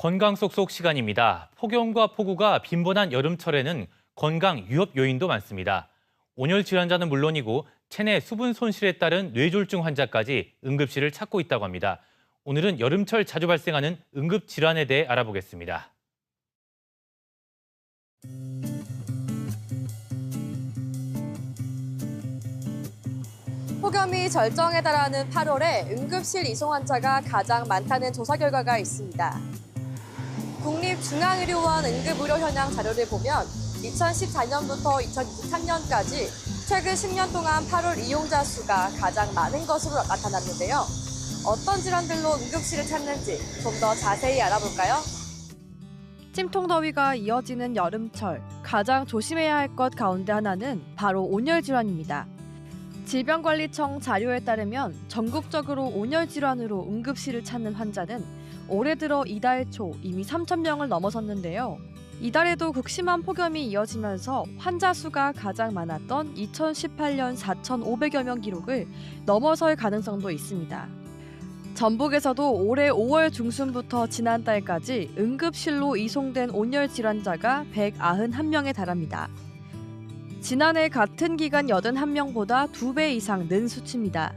건강 속속 시간입니다. 폭염과 폭우가 빈번한 여름철에는 건강 위협 요인도 많습니다. 온열 질환자는 물론이고 체내 수분 손실에 따른 뇌졸중 환자까지 응급실을 찾고 있다고 합니다. 오늘은 여름철 자주 발생하는 응급 질환에 대해 알아보겠습니다. 폭염이 절정에 달하는 8월에 응급실 이송 환자가 가장 많다는 조사 결과가 있습니다. 국립중앙의료원 응급의료 현황 자료를 보면 2014년부터 2023년까지 최근 10년 동안 8월 이용자 수가 가장 많은 것으로 나타났는데요. 어떤 질환들로 응급실을 찾는지 좀 더 자세히 알아볼까요? 찜통 더위가 이어지는 여름철 가장 조심해야 할 것 가운데 하나는 바로 온열 질환입니다. 질병관리청 자료에 따르면 전국적으로 온열 질환으로 응급실을 찾는 환자는 올해 들어 이달 초 이미 3천 명을 넘어섰는데요. 이달에도 극심한 폭염이 이어지면서 환자 수가 가장 많았던 2018년 4,500여 명 기록을 넘어설 가능성도 있습니다. 전북에서도 올해 5월 중순부터 지난달까지 응급실로 이송된 온열 질환자가 191명에 달합니다. 지난해 같은 기간 81명보다 2배 이상 는 수치입니다.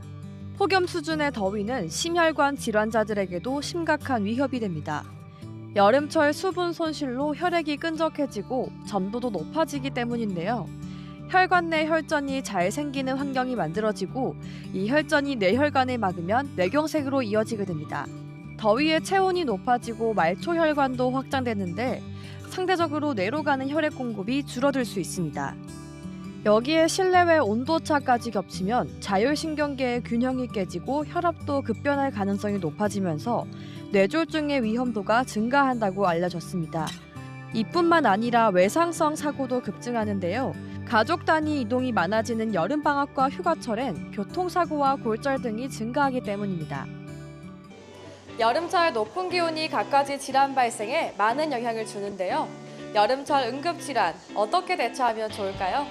폭염 수준의 더위는 심혈관 질환자들에게도 심각한 위협이 됩니다. 여름철 수분 손실로 혈액이 끈적해지고 점도도 높아지기 때문인데요. 혈관 내 혈전이 잘 생기는 환경이 만들어지고 이 혈전이 뇌혈관을 막으면 뇌경색으로 이어지게 됩니다. 더위에 체온이 높아지고 말초혈관도 확장되는데 상대적으로 뇌로 가는 혈액 공급이 줄어들 수 있습니다. 여기에 실내외 온도차까지 겹치면 자율신경계의 균형이 깨지고 혈압도 급변할 가능성이 높아지면서 뇌졸중의 위험도가 증가한다고 알려졌습니다. 이뿐만 아니라 외상성 사고도 급증하는데요. 가족 단위 이동이 많아지는 여름방학과 휴가철엔 교통사고와 골절 등이 증가하기 때문입니다. 여름철 높은 기온이 갖가지 질환 발생에 많은 영향을 주는데요. 여름철 응급질환 어떻게 대처하면 좋을까요?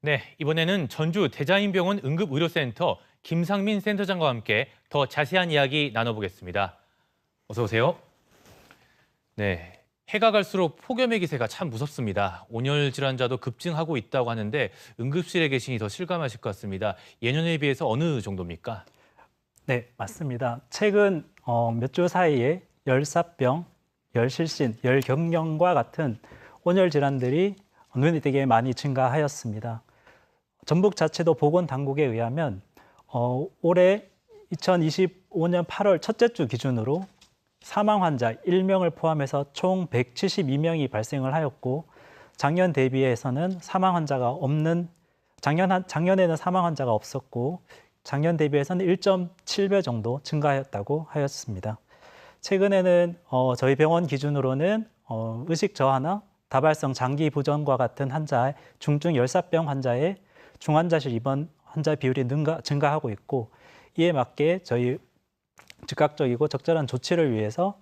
네, 이번에는 전주 대자인병원 응급의료센터 김상민 센터장과 함께 더 자세한 이야기 나눠보겠습니다. 어서 오세요. 네, 해가 갈수록 폭염의 기세가 참 무섭습니다. 온열 질환자도 급증하고 있다고 하는데 응급실에 계시니 더 실감하실 것 같습니다. 예년에 비해서 어느 정도입니까? 네, 맞습니다. 최근 어, 몇 주 사이에 열사병, 열실신, 열경련과 같은 온열 질환들이 눈에 띄게 많이 증가하였습니다. 전북 자치도 보건당국에 의하면 어, 올해 2025년 8월 첫째 주 기준으로 사망 환자 1명을 포함해서 총 172명이 발생을 하였고 작년 대비해서는 사망 환자가 없는 작년 한- 작년에는 사망 환자가 없었고 작년 대비해서는 1.7배 정도 증가하였다고 하였습니다. 최근에는 어, 저희 병원 기준으로는 어, 의식 저하나 다발성 장기 부전과 같은 환자, 중증 열사병 환자의 중환자실 입원 환자 비율이 능가, 증가하고 있고 이에 맞게 저희 즉각적이고 적절한 조치를 위해서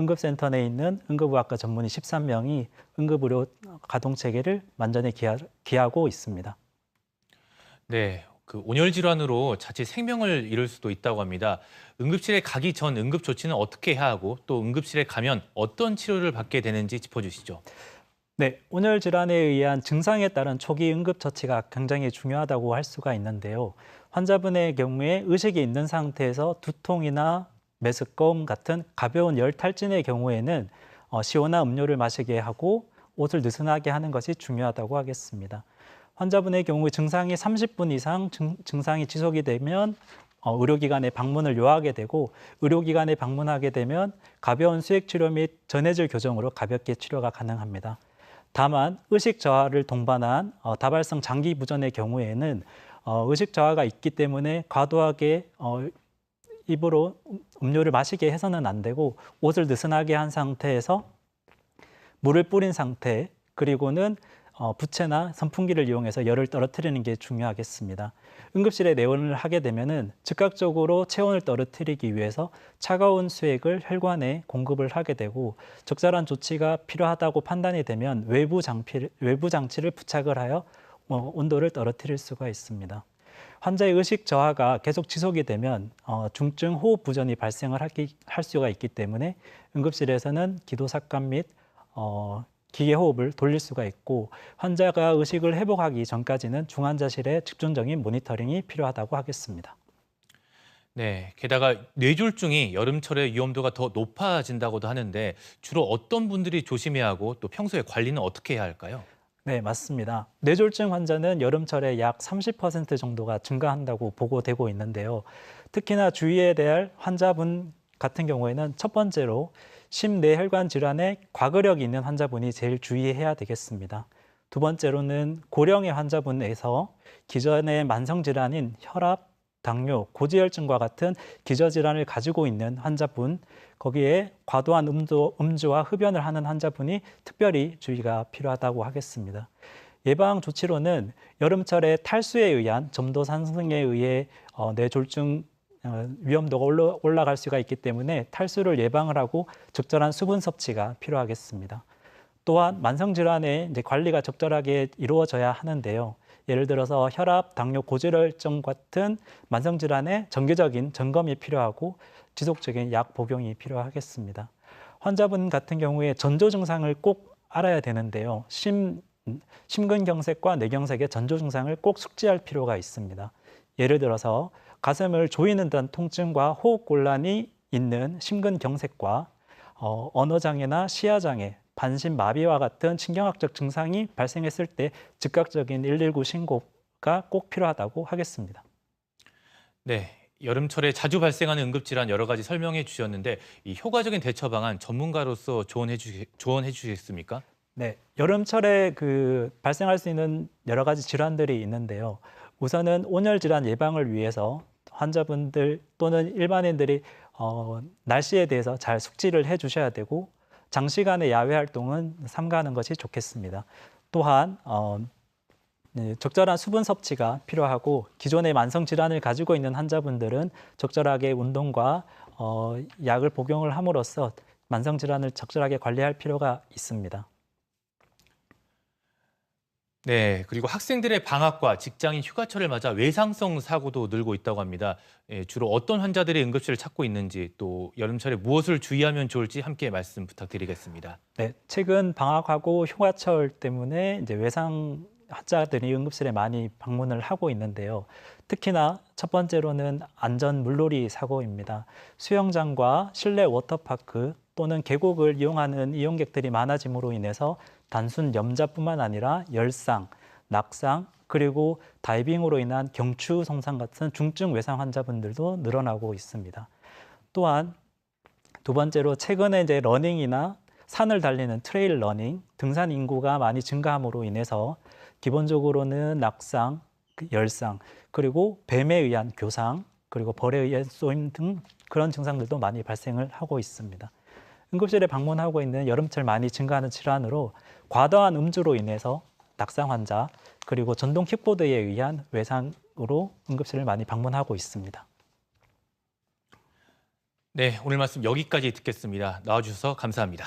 응급센터 내에 있는 응급의학과 전문의 13명이 응급의료 가동 체계를 만전히 기하, 기하 고 있습니다. 네, 그 온열 질환으로 자칫 생명을 잃을 수도 있다고 합니다. 응급실에 가기 전 응급 조치는 어떻게 해야 하고 또 응급실에 가면 어떤 치료를 받게 되는지 짚어주시죠. 네, 온열 질환에 의한 증상에 따른 초기 응급 처치가 굉장히 중요하다고 할 수가 있는데요. 환자분의 경우에 의식이 있는 상태에서 두통이나 메스꺼움 같은 가벼운 열 탈진의 경우에는 어, 시원한 음료를 마시게 하고 옷을 느슨하게 하는 것이 중요하다고 하겠습니다. 환자분의 경우 증상이 30분 이상 증, 증상이 지속이 되면 어, 의료기관에 방문을 요하게 되고 의료기관에 방문하게 되면 가벼운 수액 치료 및 전해질 교정으로 가볍게 치료가 가능합니다. 다만 의식 저하를 동반한 어, 다발성 장기 부전의 경우에는 어, 의식 저하가 있기 때문에 과도하게 어, 입으로 음료를 마시게 해서는 안 되고 옷을 느슨하게 한 상태에서 물을 뿌린 상태 그리고는 어, 부채나 선풍기를 이용해서 열을 떨어뜨리는 게 중요하겠습니다. 응급실에 내원을 하게 되면은 즉각적으로 체온을 떨어뜨리기 위해서 차가운 수액을 혈관에 공급을 하게 되고 적절한 조치가 필요하다고 판단이 되면 외부 장치 외부 장치를 부착을 하여 어, 온도를 떨어뜨릴 수가 있습니다. 환자의 의식 저하가 계속 지속이 되면 어, 중증 호흡 부전이 발생을 할 수가 있기 때문에 응급실에서는 기도 삭감 및 어, 기계 호흡을 돌릴 수가 있고 환자가 의식을 회복하기 전까지는 중환자실의 집중적인 모니터링이 필요하다고 하겠습니다. 네, 게다가 뇌졸중이 여름철에 위험도가 더 높아진다고도 하는데 주로 어떤 분들이 조심해야 하고 또 평소에 관리는 어떻게 해야 할까요? 네, 맞습니다. 뇌졸중 환자는 여름철에 약 30% 정도가 증가한다고 보고되고 있는데요. 특히나 주의해야 될 환자분 같은 경우에는 첫 번째로 심뇌혈관 질환에 과거력이 있는 환자분이 제일 주의해야 되겠습니다. 두 번째로는 고령의 환자분에서 기존의 만성 질환인 혈압, 당뇨, 고지혈증과 같은 기저 질환을 가지고 있는 환자분, 거기에 과도한 음주, 음주와 흡연을 하는 환자분이 특별히 주의가 필요하다고 하겠습니다. 예방 조치로는 여름철에 탈수에 의한 점도 상승에 의해 어, 뇌졸중 어, 위험도가 올라, 올라갈 수가 있기 때문에 탈수를 예방을 하고 적절한 수분 섭취가 필요하겠습니다. 또한 만성 질환의 관리가 적절하게 이루어져야 하는데요. 예를 들어서 혈압, 당뇨, 고지혈증 같은 만성 질환의 정기적인 점검이 필요하고 지속적인 약 복용이 필요하겠습니다. 환자분 같은 경우에 전조 증상을 꼭 알아야 되는데요. 심 심근경색과 뇌경색의 전조 증상을 꼭 숙지할 필요가 있습니다. 예를 들어서 가슴을 조이는 듯한 통증과 호흡 곤란이 있는 심근경색과 어, 언어장애나 시야장애, 반신마비와 같은 신경학적 증상이 발생했을 때 즉각적인 119 신고가 꼭 필요하다고 하겠습니다. 네, 여름철에 자주 발생하는 응급질환 여러 가지 설명해 주셨는데 이 효과적인 대처 방안 전문가로서 조언해 주 조언해 주시겠습니까? 네, 여름철에 그 발생할 수 있는 여러 가지 질환들이 있는데요. 우선은 온열 질환 예방을 위해서 환자분들 또는 일반인들이 어, 날씨에 대해서 잘 숙지를 해 주셔야 되고 장시간의 야외 활동은 삼가하는 것이 좋겠습니다. 또한 어, 네, 적절한 수분 섭취가 필요하고 기존의 만성 질환을 가지고 있는 환자분들은 적절하게 운동과 어, 약을 복용을 함으로써 만성 질환을 적절하게 관리할 필요가 있습니다. 네, 그리고 학생들의 방학과 직장인 휴가철을 맞아 외상성 사고도 늘고 있다고 합니다. 예, 주로 어떤 환자들이 응급실을 찾고 있는지 또 여름철에 무엇을 주의하면 좋을지 함께 말씀 부탁드리겠습니다. 네, 최근 방학하고 휴가철 때문에 이제 외상 환자들이 응급실에 많이 방문을 하고 있는데요. 특히나 첫 번째로는 안전 물놀이 사고입니다. 수영장과 실내 워터파크 또는 계곡을 이용하는 이용객들이 많아짐으로 인해서 단순 염자뿐만 아니라 열상, 낙상, 그리고 다이빙으로 인한 경추 손상 같은 중증 외상 환자분들도 늘어나고 있습니다. 또한 두 번째로 최근에 이제 러닝이나 산을 달리는 트레일 러닝, 등산 인구가 많이 증가함으로 인해서 기본적으로는 낙상, 그 열상, 그리고 뱀에 의한 교상, 그리고 벌에 의한 쏘임 등 그런 증상들도 많이 발생을 하고 있습니다. 응급실에 방문하고 있는 여름철 많이 증가하는 질환으로 과도한 음주로 인해서 낙상 환자, 그리고 전동 킥보드에 의한 외상으로 응급실을 많이 방문하고 있습니다. 네, 오늘 말씀 여기까지 듣겠습니다. 나와주셔서 감사합니다.